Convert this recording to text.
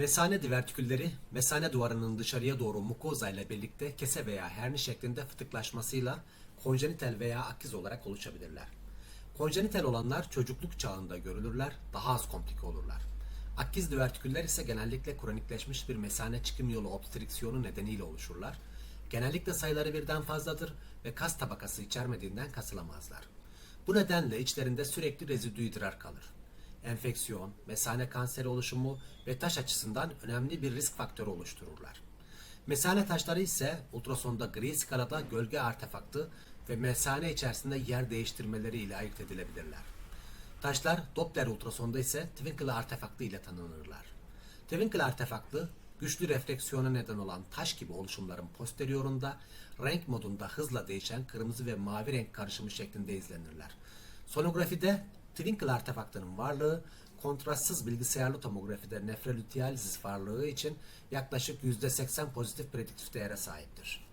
Mesane divertikülleri, mesane duvarının dışarıya doğru mukoza ile birlikte kese veya herni şeklinde fıtıklaşmasıyla konjenital veya akiz olarak oluşabilirler. Konjenital olanlar çocukluk çağında görülürler, daha az komplike olurlar. Akiz divertiküller ise genellikle kronikleşmiş bir mesane çıkım yolu obstrüksiyonu nedeniyle oluşurlar. Genellikle sayıları birden fazladır ve kas tabakası içermediğinden kasılamazlar. Bu nedenle içlerinde sürekli rezidü idrar kalır. Enfeksiyon, mesane kanseri oluşumu ve taş açısından önemli bir risk faktörü oluştururlar. Mesane taşları ise ultrasonda gri skalada gölge artefaktı ve mesane içerisinde yer değiştirmeleri ile ayırt edilebilirler. Taşlar Doppler ultrasonda ise Twinkle artefaktı ile tanınırlar. Twinkle artefaktı güçlü refleksiyona neden olan taş gibi oluşumların posteriorunda renk modunda hızla değişen kırmızı ve mavi renk karışımı şeklinde izlenirler. Sonografide Twinkle artefaktının varlığı kontrastsız bilgisayarlı tomografide nefrolütiyalizis varlığı için yaklaşık %80 pozitif prediktif değere sahiptir.